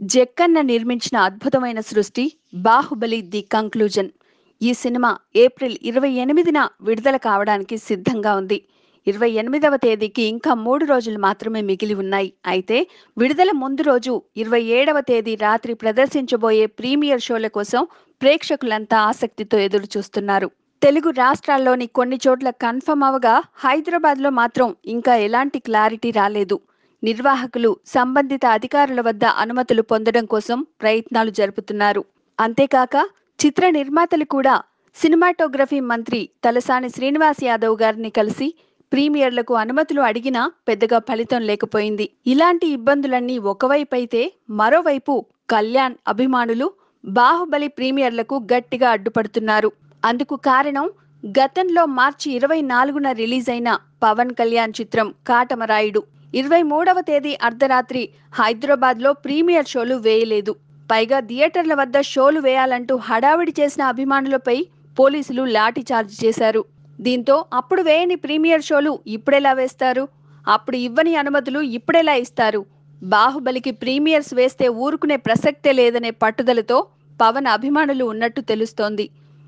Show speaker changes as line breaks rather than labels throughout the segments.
జక్కన్న నిర్మించిన అద్భుతమైన సృష్టి బాహుబలి ది కంక్లూజన్. ఈ సినిమా ఏప్రిల్ ఇరవై ఎనిమిదిన విడుదల కావడానికి సిద్ధంగా ఉంది. ఇరవై ఎనిమిదవ తేదీకి ఇంకా మూడు రోజులు మాత్రమే మిగిలి ఉన్నాయి. అయితే విడుదల ముందు రోజు ఇరవై ఏడవ తేదీ రాత్రి ప్రదర్శించబోయే ప్రీమియర్ షోల కోసం ప్రేక్షకులంతా ఆసక్తితో ఎదురు చూస్తున్నారు తెలుగు రాష్ట్రాల్లోని కొన్ని చోట్ల కన్ఫర్మ్ అవగా హైదరాబాద్లో మాత్రం ఇంకా ఎలాంటి క్లారిటీ రాలేదు. నిర్వాహకులు సంబంధిత అధికారుల వద్ద అనుమతులు పొందడం కోసం ప్రయత్నాలు జరుపుతున్నారు. అంతేకాక చిత్ర నిర్మాతలు కూడా సినిమాటోగ్రఫీ మంత్రి తలసాని శ్రీనివాస్ యాదవ్ గారిని కలిసి ప్రీమియర్లకు అనుమతులు అడిగినా పెద్దగా ఫలితం లేకపోయింది. ఇలాంటి ఇబ్బందులన్నీ ఒకవైపు అయితే మరోవైపు కళ్యాణ్ అభిమానులు బాహుబలి ప్రీమియర్లకు గట్టిగా అడ్డుపడుతున్నారు. అందుకు కారణం గతంలో మార్చి ఇరవై నాలుగున రిలీజ్ అయిన పవన్ కళ్యాణ్ చిత్రం కాటమరాయుడు. ఇరవై మూడవ తేదీ అర్ధరాత్రి. హైదరాబాద్లో ప్రీమియర్ షోలు వేయలేదు. పైగా థియేటర్ల వద్ద షోలు వేయాలంటూ హడావిడి చేసిన అభిమానులపై పోలీసులు లాఠీచార్జ్ చేశారు. దీంతో అప్పుడు వేయని ప్రీమియర్ షోలు ఇప్పుడెలా వేస్తారు? అప్పుడు ఇవ్వని అనుమతులు ఇప్పుడెలా ఇస్తారు? బాహుబలికి ప్రీమియర్స్ వేస్తే ఊరుకునే ప్రసక్తే లేదనే పట్టుదలతో పవన్ అభిమానులు ఉన్నట్టు తెలుస్తోంది.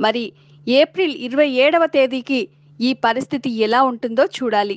మరి ఏప్రిల్ ఇరవై ఏడవ తేదీకి ఈ పరిస్థితి ఎలా ఉంటుందో చూడాలి.